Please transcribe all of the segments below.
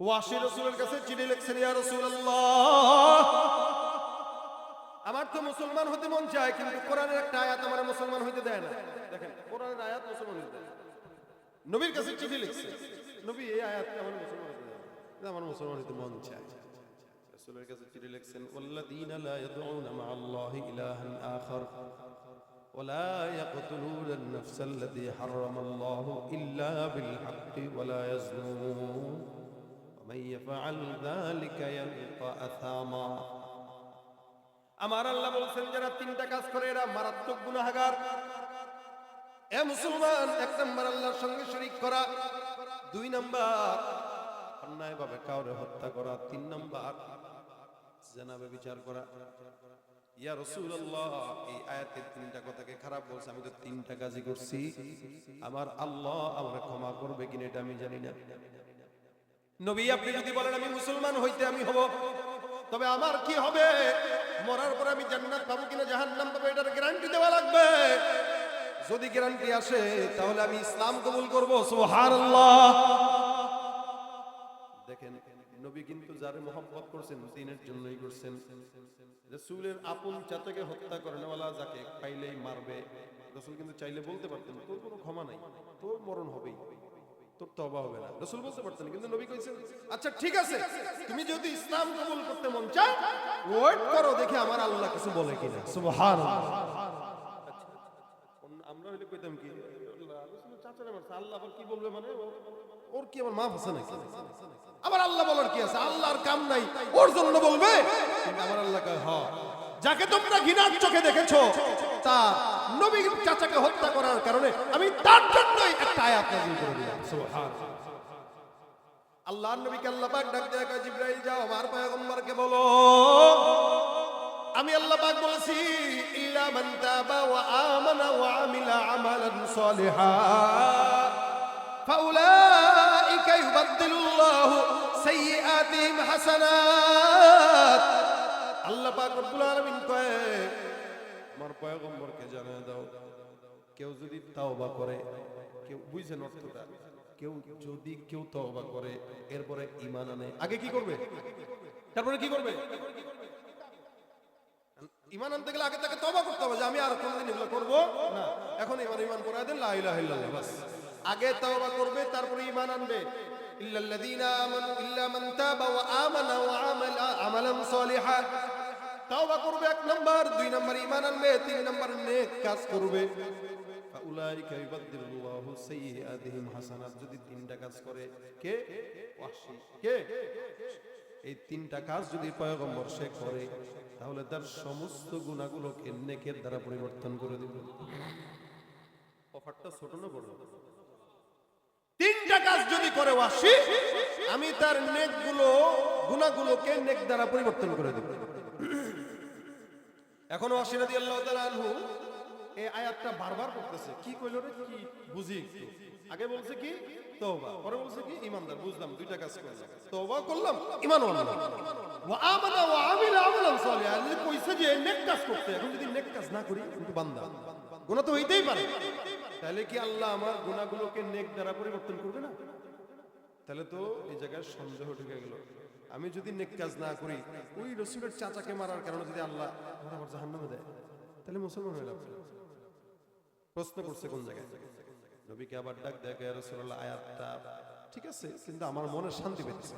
ওয়াসি রসুলের কাছে চিঠি লিখছেন ইয়া রাসূলুল্লাহ আমার তো মুসলমান হতে মন চায় কিন্তু কোরআনের একটা আয়াত আমার মুসলমান হইতে দেয় না দেখেন কোরআনের আয়াত মুসলমান হইতে দেয় না। নবীর কাছে চিঠি লিখছে নবী এই আয়াত আমার মুসলমান হইতে দেয় না। এটা আমার মুসলমান হইতে মন চায় রাসূলের কাছে চিঠি লিখছেন ওয়াল্লাযীনা লা ইয়াদউনা মা আল্লাহি ইলাহান আখার ولا يقتلون النفس التي حرم الله إلا بالحق ولا يزنون ومن يفعل ذلك يلقى أثاما আমার আল্লাহ বলছেন যারা তিনটা কাজ করে এরা মারাত্মক গুনাহগার এ মুসলমান এক নম্বর আল্লাহর সঙ্গে শরীক করা দুই নম্বর অন্যায় ভাবে কাউরে হত্যা করা তিন নম্বর জেনাবে বিচার করা ইয়া রাসূলুল্লাহ এই আয়াতের তিনটা কথাকে খারাপ বলছে আমি তো তিনটা কাজই করছি আমার আল্লাহ আমার ক্ষমা করবে কিনা এটা আমি জানি না নবী, আপনি যদি বলেন আমি মুসলমান হইতে আমি হব, তবে আমার কি হবে? মরার পর আমি জান্নাত পাবো কিনা, জাহান্নাম পাবো, এটার গ্যারান্টি দেওয়া লাগবে। যদি গ্যারান্টি আসে, তাহলে আমি ইসলাম কবুল করব, সুবহানাল্লাহ। দেখেন, নবী কিন্তু যারে মোহাম্মত করছেন, দিনের জন্যই করছেন। রসুলের আপন চাচাকে হত্যা করেন ওয়ালা যাকে পাইলেই মারবে। রসুল কিন্তু চাইলে বলতে পারতেন, তোর কোনো ক্ষমা নাই, তোর মরণ হবেই। তোর তবা হবে না। রসুল বলতে পারতেন কিন্তু নবী কইছেন আচ্ছা ঠিক আছে তুমি যদি ইসলাম কবুল করতে মন চাও ওয়েট করো দেখে আমার আল্লাহ কিছু বলে কিনা। সুবহানাল্লাহ। আমরা হইলে কইতাম কি আল্লাহ রসুলের চাচারে মারছে আল্লাহ আবার কি বলবে মানে? ওর কি আবার মাফ আছে নাকি? আবার আল্লাহ বলার কি আছে? আল্লাহর কাম নাই ওর জন্য বলবে? আমার আল্লাহ কয় হ যাকে তোমরা ঘৃণার চোখে দেখেছ তা নবী চাচাকে হত্যা করার কারণে আমি তার জন্যই একটা আয়াত নাযিল করে দিলাম। সুবহানাল্লাহ। আল্লাহর নবীকে আল্লাহ পাক ডাক দেয়া কয়, জিবরাইল, যাও, আমার পয়গম্বরকে বলো। আমি আল্লাহ পাক বলেছি, ইল্লা মান তাবা ওয়া আমানা ওয়া আমিলা আমালান সালিহা। ফাউলাইকা ইউবাদদিলুল্লাহু সাইয়্যাতিহিম হাসানাত। আল্লাহ পাক রব্বুল আলামিন কয় আমার পয়গম্বরকে জানিয়ে দাও। কেউ যদি তাওবা করে, কেউ বুঝছেন অর্থটা কেউ যদি কেউ তওবা করে, এরপরে ঈমান আনে। আগে কি করবে? তারপরে কি করবে? ইমান আনতে গেলে আগে তাকে তবা করতে হবে যে আমি আর কোনোদিন এগুলো করব না। এখন এবার ইমান করে দেন, লা ইলাহা ইল্লাল্লাহ, বাস। আগে তওবা করবে, তারপরে ইমান আনবে। ইল্লাল্লাযীনা আমানু ইল্লা মান তাবা ওয়া আমানা ওয়া আমালা আমালান তওবা করবে এক নাম্বার, দুই নাম্বার ইমান আনবে, তিন নাম্বার নেক কাজ করবে। ফাউলাইকা ইউবাদদিলুল্লাহু সাইয়্যাতিহিম হাসানাত, যদি তিনটা কাজ করে, কে? ওয়াহশী কে? এই তিনটা কাজ যদি পয়গম্বর সে করে, তাহলে তার সমস্ত গুণাগুলোকে নেকের দ্বারা পরিবর্তন করে দিবে। অফারটা ছোট না বড়? তিনটা কাজ যদি করে ওয়াসি, আমি তার নেকগুলো গুণাগুলোকে নেক দ্বারা পরিবর্তন করে দেব। এখন ওয়াসি রাদিয়াল্লাহু তাআলা আনহু এই আয়াতটা বারবার পড়তেছে। কি কইল রে? কি? বুঝি আগে বলছে কি? তওবা। পরে বলছে কি? ইমানদার, বুঝলাম, দুইটা কাজ করলাম। তওবা করলাম ঈমানও আনলাম। ওয়া আমানা ওয়া আমিলা আমালান সালিহা। যে কইছে যে নেক কাজ করতে, এখন যদি নেক কাজ না করি, কিন্তু বান্দা। গুনাহ তো হইতেই পারে। তাহলে কি আল্লাহ আমার গুনাহগুলোকে নেক দ্বারা পরিবর্তন করবে না? তাহলে তো এই জায়গায় সন্দেহ ঢুকে গেল। আমি যদি নেক কাজ না করি, ওই রসুলের চাচাকে মারার কারণে যদি আল্লাহ আমার জাহান্নামে দেয়, তাহলে মুসলমান হয়ে লাভ প্রশ্ন করছে কোন জায়গায়? নবীকে আবার ডাক দেখে রসুল্লাহ আয়াতটা ঠিক আছে, কিন্তু আমার মনে শান্তি পেতেছে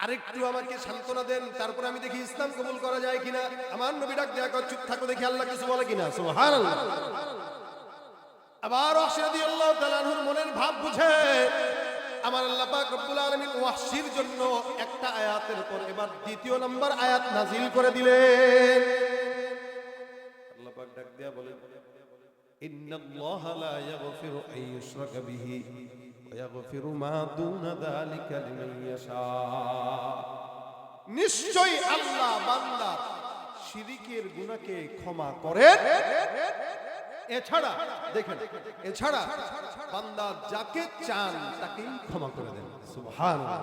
আরেকটু আমাকে সান্ত্বনা দেন, তারপরে আমি দেখি ইসলাম কবুল করা যায় কিনা। আমার নবী ডাক দেয়া চুপ থাকো, দেখি আল্লাহ কিছু বলে কিনা। সুবহানাল্লাহ। আবার অশরাদি আল্লাহ তাআলার মনের ভাব বুঝে আমার আল্লাহ পাক রব্বুল আলামিন ওয়াহশির জন্য একটা আয়াতের পর এবার দ্বিতীয় নম্বর আয়াত নাজিল করে দিলেন। আল্লাহ পাক ডাক দেয়া বলেন, ইন্নাল্লাহা লা ইয়াগফিরু আন ইউশরাকা বিহি ওয়া ইয়াগফিরু মা দুনা যালিকা লিমান ইয়াশা। নিশ্চয়ই আল্লাহ বান্দা শিরিকের গুনাহকে ক্ষমা করেন। এছাড়া, দেখেন, এছাড়া বান্দা যাকে চান তাকেই ক্ষমা করে দেন। সুবহানাল্লাহ।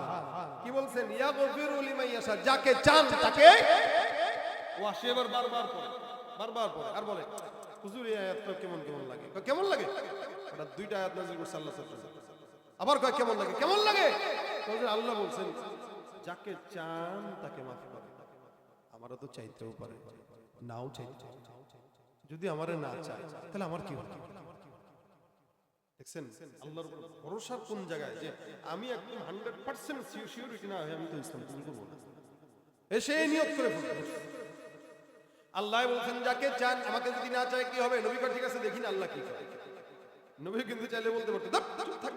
কি বলছেন? ইয়াগফিরু লিমান ইয়াশা, যাকে চান তাকে ওয়াসি এবার বারবার পড়ে বারবার পড়ে আর বলে, হুজুর, এই আয়াতটা কেমন কেমন লাগে? কেমন লাগে? এটা দুইটা আয়াত নাযিল করছে আল্লাহ সাল্লাল্লাহু আবার কয়, কেমন লাগে? কেমন লাগে? আল্লাহ বলছেন, যাকে চান তাকে মাফ করে আমারও তো চাইতেও পারে, নাও চাইতে যদি আমারে না চায় তাহলে আমার কি হবে? দেখছেন? আল্লাহর উপর ভরসা কোন জায়গায় যে আমি একদম হান্ড্রেড পার্সেন্ট সিওরিটি না আমি তো ইসলাম কবুল করব এসে নিয়ত করে আল্লাহ বলছেন যাকে চান আমাকে যদি না চায় কি হবে? নবী কয়, ঠিক আছে দেখি না আল্লাহ কি নবী কিন্তু চাইলে বলতে পারতো "দাপ, চুপ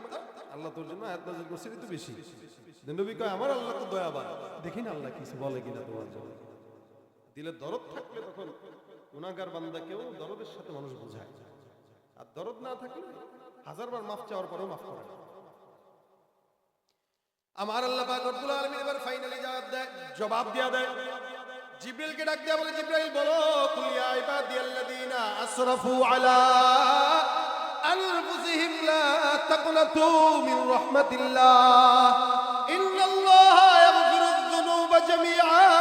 আল্লাহ তোর জন্য আয়াত নাযিল করছে তো বেশি। নবী কয় আমার আল্লাহ তো দয়াবান দেখি না আল্লাহ কিছু বলে কিনা তোমার জন্য। দিলে দরদ থাকলে তখন গুনাহগার বান্দাকেও দরদের সাথে মানুষ বোঝায়। আর দরদ না থাকলে হাজারবার মাফ চাওয়ার পরেও মাফ করে। আমার আল্লাহ পাক রব্বুল আলামিন এবার ফাইনালি জবাব দেয়, জবাব দেয়া দেয়। জিব্রাইলকে ডাক দেয়া বলে জিব্রাইল বলো, কুল ইয়া ইবাদিয়াল্লাযীনা আসরাফু আলা আনফুসিহিম লা তাকনাতু মিন রাহমাতিল্লাহ। ইন্নাল্লাহা ইয়াগফিরুয যুনুবা জামিআ।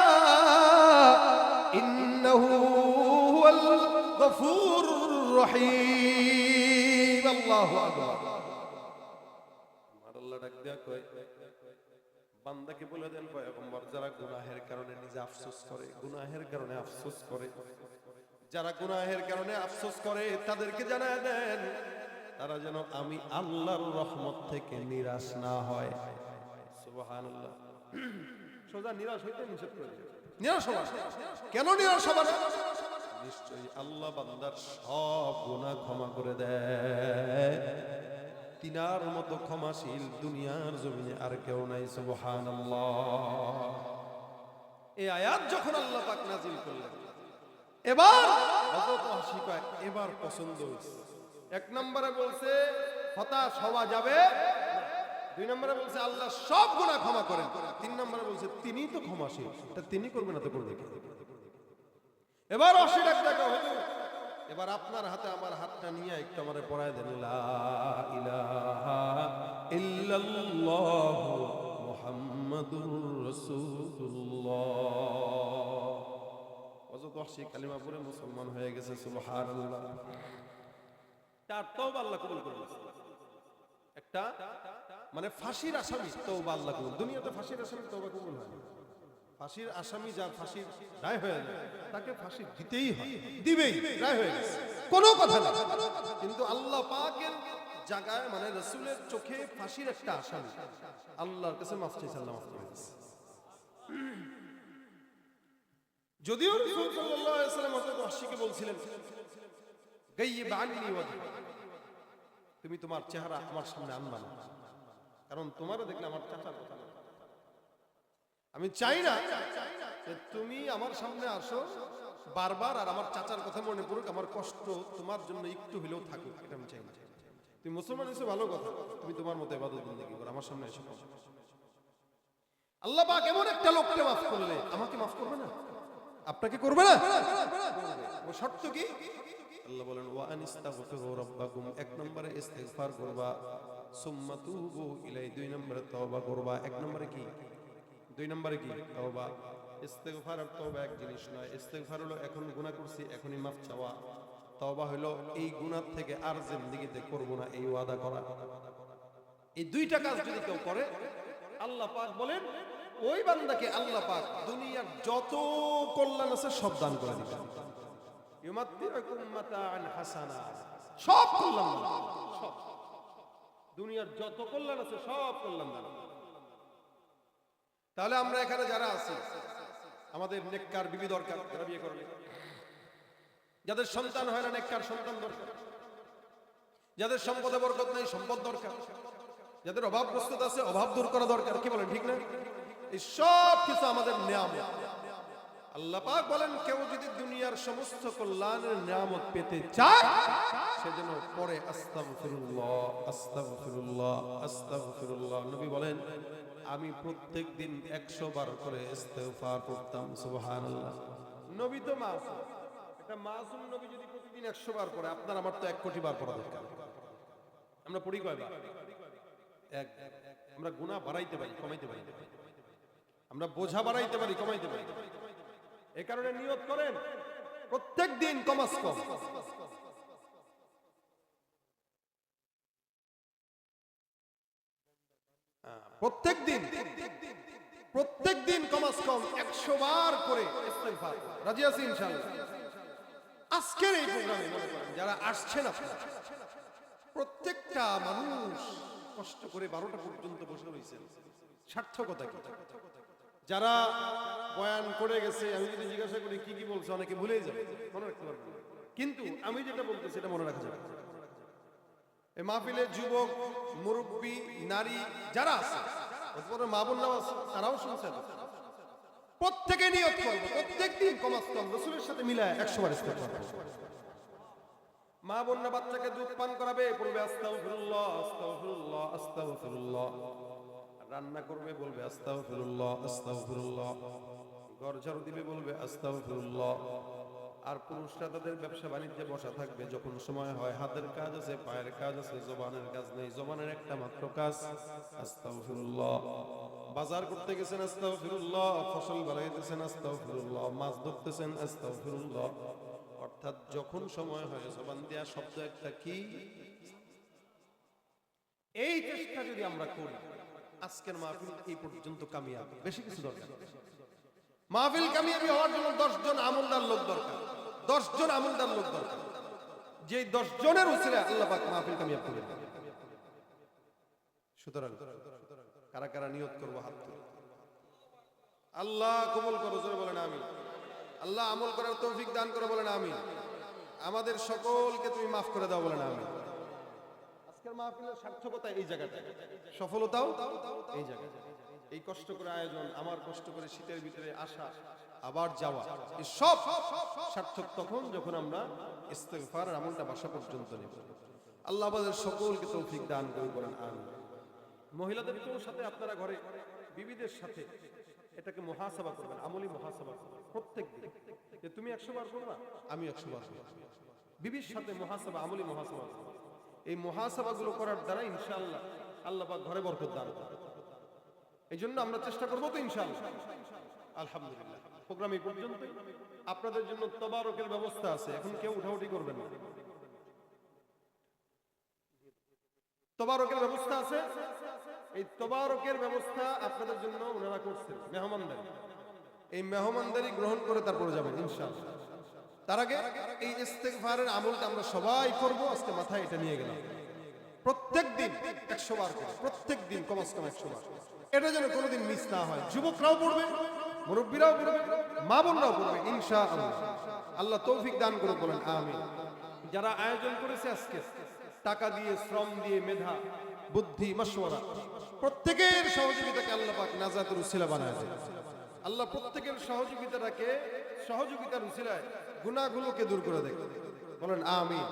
গফুরুর রহিম। আল্লাহু আকবার। আমার আল্লাহ ডাক দেয়া কয় বান্দাকে বলে দেন পয়গম্বর যারা গুনাহের কারণে নিজে আফসোস করে গুনাহের কারণে আফসোস করে যারা গুনাহের কারণে আফসোস করে তাদেরকে জানায় দেন তারা যেন আমি আল্লাহর রহমত থেকে নিরাশ না হয়। সুবহানাল্লাহ। সোজা নিরাশ হইতে নিষেধ করে নিরাশ হওয়া। কেন নিরাশ না? নিশ্চয়ই আল্লাহ বান্দার সব গুনাহ ক্ষমা করে দেয়। তিনার মতো ক্ষমাশীল দুনিয়ার জমিনে আর কেউ নাই, সুবহানাল্লাহ। এই আয়াত যখন আল্লাহ পাক নাজিল করলেন, এবার হযরত কয় এবার পছন্দ হইছে এক নম্বরে বলছে হতাশ হওয়া যাবে? দুই নম্বরে বলছে, আল্লাহ সব গুনাহ ক্ষমা করেন। তিন নম্বরে বলছে, তিনিই তো ক্ষমাশীল। এটা তিনি করবে না তো করবে এবার অশি ডাক দেখা হুজুর এবার আপনার হাতে আমার হাতটা নিয়ে একটু আমারে পড়ায় দেন। মুহাম্মাদুর রাসূলুল্লাহ। হযরত ওয়াহশী কালিমা পড়ে মুসলমান হয়ে গেছে, সুবহানাল্লাহ। তার তওবা আল্লাহ কবুল করবে একটা মানে ফাঁসির আসামি তওবা আল্লাহ কবুল দুনিয়াতে ফাঁসির আসামি তওবা কবুল হয়। ফাঁসির আসামি যার ফাঁসির রায় হয়ে যায়, তাকে ফাঁসি দিতেই হয়, দিবেই, রায় হয়ে কোনো কথা না। কিন্তু আল্লাহ পাকের জায়গায় মানে রসুলের চোখে ফাঁসির একটা আসামি। আল্লাহর কাছে মাফ চাইছে, আল্লাহ মাফ করে যদিও রাসূল ওয়াহশীকে বলছিলেন তুমি তোমার চেহারা আমার সামনে আনবা না। কারণ তোমারও দেখলে আমার চাচার কথা। আমি চাই না যে তুমি আমার সামনে আসো বারবার, আর আমার চাচার কথা মনে পড়ুক, আমার কষ্ট তোমার জন্য একটু হলেও থাকুক, এটা আমি চাই না। তুমি মুসলমান হিসেবে ভালো কথা। তুমি তোমার মতো এবাদত বন্দেগী করো, আমার সামনে এসে। আল্লাহ পাক এমন একটা লোককে মাফ করলে, আমাকে মাফ করবে না? আপনাকে করবে না? ও শর্ত কি? আল্লাহ বলেন, ওয়া আনিস্তাগফিরু রাব্বাকুম এক নম্বরে ইস্তিগফার করবা, সুম্মা তুবু ইলাই দুই নম্বরে তওবা করবা। এক নম্বরে কি? দুই নম্বরে কি? তওবা। ইস্তেগফার আর তওবা এক জিনিস নয়। ইস্তেগফার হলো এখন গুনাহ করছি, এখনই মাফ চাওয়া। তওবা হলো এই গুনাহ থেকে আর জিন্দেগিতে করব না, এই ওয়াদা করা। এই দুইটা কাজ যদি কেউ করে, আল্লাহ পাক বলেন, ওই বান্দাকে আল্লাহ পাক দুনিয়ার যত কল্যাণ আছে সব দান করে দিবেন। ইউমাত্তিউকুম মাতাআন হাসানা। সব কল্যাণ সব। দুনিয়ার যত কল্যাণ আছে সব কল্যাণ দান। তাহলে আমরা এখানে যারা আছি, আমাদের নেককার বিবি দরকার, যারা বিয়ে করবে। যাদের সন্তান হয় না, নেককার সন্তান দরকার। যাদের সম্পদে বরকত নেই, সম্পদ দরকার। যাদের অভাব প্রস্তুত আছে, অভাব দূর করা দরকার। কি বলেন, ঠিক না? এই সব কিছু আমাদের নিয়ামত। আল্লাহ বলেন, কেউ যদি দুনিয়ার সমস্ত কল্যাণের নিয়ামত পেতে চায় সেজন্য পরে আস্তাগফিরুল্লাহ আস্তাগফিরুল্লাহ আস্তাগফিরুল্লাহ। নবী বলেন, আমি প্রত্যেক দিন একশো বার করে ইস্তেগফার করতাম সুবহানাল্লাহ। নবী তো মাসুম। মাসুম নবী যদি প্রতিদিন একশো বার করে আপনার আমার তো এক কোটি বার পড়া দরকার। আমরা পড়ি কয়বার? এক। আমরা গুনাহ বাড়াইতে পারি, কমাইতে পারি। আমরা বোঝা বাড়াইতে পারি, কমাইতে পারি। এ কারণে নিয়ত করেন প্রত্যেক দিন কমাস কম প্রত্যেক দিন প্রত্যেক দিন কমাস কম একশো বার করে রাজি আছি ইনশাআল্লাহ? আজকের এই প্রোগ্রামে যারা আসছেন আপনারা, প্রত্যেকটা মানুষ কষ্ট করে বারোটা পর্যন্ত বসে রয়েছেন। সার্থকতা যারা বয়ান করে গেছে, আমি যদি জিজ্ঞাসা করি, কি কি বলছে? অনেকে ভুলেই যাবে। মনে রাখতে পারবে কিন্তু আমি যেটা বলতেছি সেটা মনে রাখা যাবে। এই মাহফিলের যুবক, মুরব্বী, নারী যারা আছে অথবা মা বোনরাও আছে, তারাও শুনছেন। প্রত্যেকে নিয়ত করব, প্রত্যেক দিন কমাস কম, রসুলের সাথে মিলায় একশো বার মা বোনরা বাচ্চাকে দুধ পান করাবে আস্তাগফিরুল্লাহ আস্তাগফিরুল্লাহ। রান্না করবে, বলবে, আস্তাগফিরুল্লাহ আস্তাগফিরুল্লাহ। ঘর দিবে, বলবে, আস্তাগফিরুল্লাহ। আর পুরুষরা তাদের ব্যবসা বাণিজ্যে বসা থাকবে, যখন সময় হয়, হাতের কাজ আছে, পায়ের কাজ আছে, জবানের কাজ নেই, জবানের একটা মাত্র কাজ, আস্তাগফিরুল্লাহ। বাজার করতে গেছেন, আস্তাগফিরুল্লাহ। ফসল বাড়াইতেছেন, আস্তাগফিরুল্লাহ। মাছ ধরতেছেন, আস্তাগফিরুল্লাহ। অর্থাৎ যখন সময় হয়, জবান দেয়া শব্দ একটা কি? এই চেষ্টা যদি আমরা করি আজকের মাহফিল এই পর্যন্ত কামিয়াব। বেশি কিছু দরকার মাহফিল কামিয়াবি হওয়ার জন্য দশজন আমলদার লোক দরকার। দশজন আমলদার লোক দরকার। যে দশ জনের উচিলে আল্লাহ মাহফিল কামিয়াব করে সুতরাং কারা কারা নিয়ত করব হাত আল্লাহ কবুল করো, জোরে বলেন আমি আল্লাহ আমল করার তৌফিক দান করে বলেন আমি আমাদের সকলকে তুমি মাফ করে দাও বলেন আমি মাহফিলের সার্থকতা এই জায়গাটা সফলতাও এই জায়গায় এই কষ্ট করে আয়োজন, আমার কষ্ট করে শীতের ভিতরে আসা, আবার যাওয়া এই সব সার্থক তখন যখন আমরা ইস্তেগফার আমলটা বাসা পর্যন্ত নেব। আল্লাহ আমাদের সকলকে তৌফিক দান করে বলেন আমি মহিলাদের সাথে আপনারা ঘরে, বিবিদের সাথে এটাকে মহাসভা করবেন, আমলি মহাসভা। প্রত্যেক দিন। যে তুমি একশো বার করবা, আমি একশো বার করব। বিবির সাথে মহাসভা, আমলি মহাসভা। করব। এই মহাসভাগুলো করার দ্বারা ইনশাআল্লাহ আল্লাহ ঘরে বরকত দান এই জন্য আমরা চেষ্টা করব তো ইনশাআল্লাহ। আলহামদুলিল্লাহ। প্রোগ্রাম এই পর্যন্ত আপনাদের জন্য তবারকের ব্যবস্থা আছে। এখন কেউ উঠাউঠি করবেন না। তবারকের ব্যবস্থা আছে। এই তবারকের ব্যবস্থা আপনাদের জন্য ওনারা করছেন। মেহমানদারি। এই মেহমানদারি গ্রহণ করে তারপরে যাবেন ইনশাআল্লাহ। তার আগে এই আমলটা আমরা সবাই করব, আজকে মাথায় এটা নিয়ে গেলাম। প্রত্যেক দিন একশো বার প্রত্যেক দিন কম একশো বার এটা যেন কোনোদিন মিস না হয়। যুবকরাও পড়বে, মুরব্বীরাও পড়বে মা বোনরাও পড়বে ইনশা আল্লাহ তৌফিক দান করে বলেন আমি যারা আয়োজন করেছে আজকে, টাকা দিয়ে, শ্রম দিয়ে, মেধা, বুদ্ধি, মশওয়ারা, প্রত্যেকের সহযোগিতাকে আল্লাহ পাক নাজাতের উসিলা বানায় আল্লাহ প্রত্যেকের সহযোগিতাটাকে সহযোগিতার উসিলায় গুনাহগুলোকে দূর করে দেয়। বলেন আমিন।